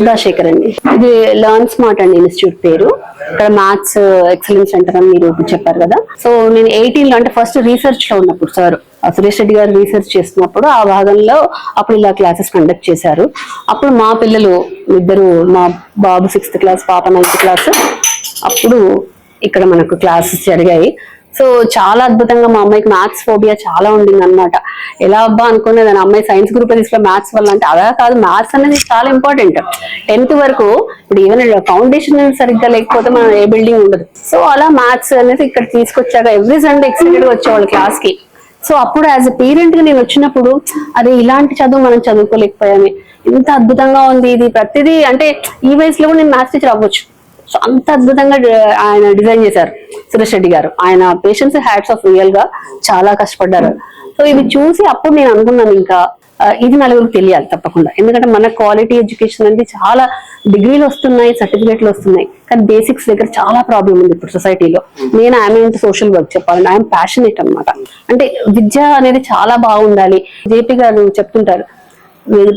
సుధాశేఖర్ అండి. ఇది learn smart అండి ఇన్స్టిట్యూట్ పేరు. ఇక్కడ మ్యాథ్స్ ఎక్సలెన్స్ సెంటర్ అని మీరు చెప్పారు కదా. సో నేను ఎయిటీన్లో అంటే ఫస్ట్ రీసెర్చ్లో ఉన్నప్పుడు సార్ సురేష్ రెడ్డి గారు రీసెర్చ్ చేస్తున్నప్పుడు ఆ భాగంలో అప్పుడు ఇలా క్లాసెస్ కండక్ట్ చేశారు. అప్పుడు మా పిల్లలు ఇద్దరు మా బాబు సిక్స్త్ క్లాస్ పాప నైన్త్ క్లాస్ అప్పుడు ఇక్కడ మనకు క్లాసెస్ జరిగాయి. సో చాలా అద్భుతంగా మా అమ్మాయికి మ్యాథ్స్ ఫోబియా చాలా ఉండింది అనమాట ఎలా అబ్బా అనుకునేది? ఆ అమ్మాయి సైన్స్ గ్రూప్ తీసుకున్న మ్యాథ్స్ వల్ల అంటే అలా కాదు. మ్యాథ్స్ అనేది చాలా ఇంపార్టెంట్ టెన్త్ వరకు ఇప్పుడు ఈవెన్ ఫౌండేషన్ సరిగ్గా లేకపోతే మనం ఏ బిల్డింగ్ ఉండదు. సో అలా మ్యాథ్స్ అనేది ఇక్కడ తీసుకొచ్చాక ఎవ్రీ సండే ఎక్సైటెడ్ వచ్చేవాళ్ళు క్లాస్కి. సో అప్పుడు యాజ్ అ పేరెంట్గా నేను వచ్చినప్పుడు అదే ఇలాంటి చదువు మనం చదువుకోలేకపోయామే. ఎంత అద్భుతంగా ఉంది ఇది ప్రతిదీ అంటే ఈ వయసులో కూడా నేను మ్యాథ్స్ టీచర్ అవ్వచ్చు. సో అంత అద్భుతంగా ఆయన డిజైన్ చేశారు సురేష్ రెడ్డి గారు. ఆయన పేషెంట్స్ హ్యాట్స్ ఆఫ్ రియల్గా చాలా కష్టపడ్డారు. సో ఇది చూసి అప్పుడు నేను అనుకున్నాను ఇంకా ఇది నలుగురికి తెలియాలి తప్పకుండా. ఎందుకంటే మన క్వాలిటీ ఎడ్యుకేషన్ అనేది చాలా డిగ్రీలు వస్తున్నాయి సర్టిఫికేట్లు వస్తున్నాయి. కానీ బేసిక్స్ దగ్గర చాలా ప్రాబ్లం ఉంది ఇప్పుడు సొసైటీలో నేను ఆమె సోషల్ వర్క్ చెప్పాలంటే ఐఎమ్ ప్యాషనేట్ అన్నమాట. అంటే విద్య అనేది చాలా బాగుండాలి. జేపీ గారు చెప్తుంటారు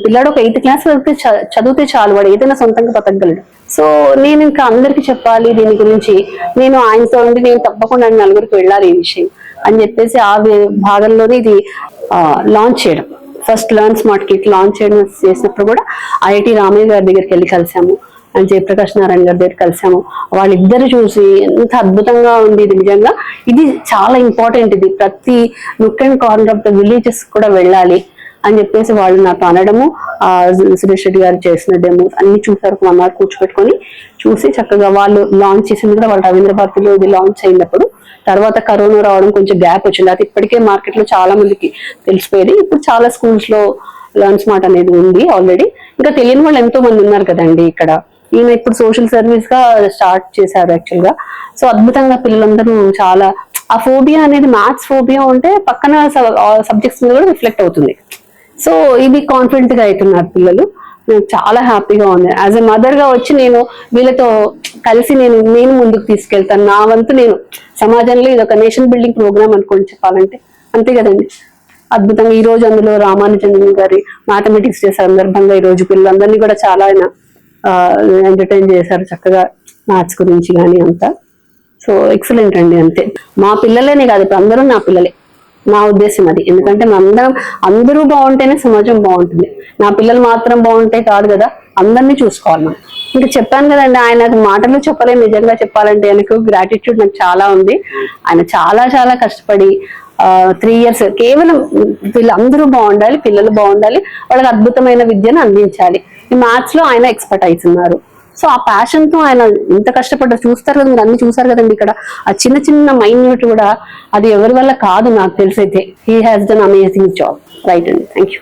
పిల్లాడు ఒక ఎయిత్ క్లాస్ వరకు చదివితే చాలు వాడు ఏదైనా సొంతంగా బతకగలడు. సో నేను ఇంకా అందరికి చెప్పాలి దీని గురించి. నేను ఆయనతో ఉండి నేను తప్పకుండా నలుగురికి వెళ్ళాలి ఈ విషయం అని చెప్పేసి ఆ భాగంలోనే ఇది లాంచ్ చేయడం. First learn smart kit launch చేయడం చేసినప్పుడు కూడా ఐఐటి రామయ్య గారి దగ్గరికి వెళ్ళి కలిసాము అండ్ జయప్రకాష్ నారాయణ గారి దగ్గర కలిసాము. వాళ్ళిద్దరు చూసి ఎంత అద్భుతంగా ఉంది ఇది నిజంగా. ఇది చాలా ఇంపార్టెంట్ ఇది. ప్రతి nook and corner of the villages కూడా వెళ్ళాలి. అని చెప్పేసి వాళ్ళు నాతో అనడము ఆ సురేష్ రెడ్డి గారు చేసిన డెమోస్ అన్ని చూసారు వన్ అవర్ కూర్చోపెట్టుకొని చూసి చక్కగా వాళ్ళు లాంచ్ చేసింది కూడా వాళ్ళు రవీంద్ర భారతిలో ఇది లాంచ్ అయినప్పుడు. తర్వాత కరోనా రావడం కొంచెం గ్యాప్ వచ్చింది. అది ఇప్పటికే మార్కెట్లో చాలా మందికి తెలిసిపోయేది. ఇప్పుడు చాలా స్కూల్స్లో లర్న్ స్మార్ట్ అనేది ఉంది ఆల్రెడీ ఇంకా తెలియని వాళ్ళు ఎంతో మంది ఉన్నారు కదండి ఇక్కడ. ఈయన ఇప్పుడు సోషల్ సర్వీస్గా స్టార్ట్ చేశారు యాక్చువల్గా. సో అద్భుతంగా పిల్లలందరూ చాలా ఆ ఫోబియా అనేది మ్యాథ్స్ ఫోబియా ఉంటే పక్కన సబ్జెక్ట్స్ మీద కూడా రిఫ్లెక్ట్ అవుతుంది. సో ఇది కాన్ఫిడెంట్గా అవుతున్నారు పిల్లలు. నాకు చాలా హ్యాపీగా ఉంది. యాజ్ ఎ మదర్గా వచ్చి నేను వీళ్ళతో కలిసి నేను నేను ముందుకు తీసుకెళ్తాను. నా వంతు నేను సమాజంలో ఇది ఒక నేషన్ బిల్డింగ్ ప్రోగ్రామ్ అనుకోండి చెప్పాలంటే. అంతే కదండి. అద్భుతంగా ఈ రోజు అందులో రామానుజన్ గారి మ్యాథమెటిక్స్ డే సందర్భంగా ఈ రోజు పిల్లలందరినీ కూడా చాలా ఆయన ఎంటర్టైన్ చేశారు. చక్కగా మ్యాథ్స్ గురించి కానీ అంతా. సో ఎక్సలెంట్ అండి అంతే. మా పిల్లలేనే కాదు ఇప్పుడు అందరూ నా పిల్లలే. నా ఉద్దేశం అది. ఎందుకంటే అందరం అందరూ బాగుంటేనే సమాజం బాగుంటుంది. నా పిల్లలు మాత్రం బాగుంటే కాదు కదా అందరినీ చూసుకోవాలి మనం. ఇంకా చెప్పాను కదండి ఆయన మాటలు చెప్పలేను నిజంగా చెప్పాలంటే ఆయనకు గ్రాటిట్యూడ్ నాకు చాలా ఉంది. ఆయన చాలా చాలా కష్టపడి త్రీ ఇయర్స్ కేవలం వీళ్ళందరూ బాగుండాలి పిల్లలు బాగుండాలి వాళ్ళకి అద్భుతమైన విద్యను అందించాలి. ఈ మ్యాథ్స్లో ఆయన ఎక్స్పర్ట్ అవుతున్నారు. సో ఆ ప్యాషన్తో ఆయన ఇంత కష్టపడ్డారు చూస్తారు కదా మీరు అన్ని చూసారు కదండి ఇక్కడ. ఆ చిన్న చిన్న మైన్యూట్ కూడా అది ఎవరి వల్ల కాదు నాకు తెలిసైతే. He has done amazing job right అండి. Thank you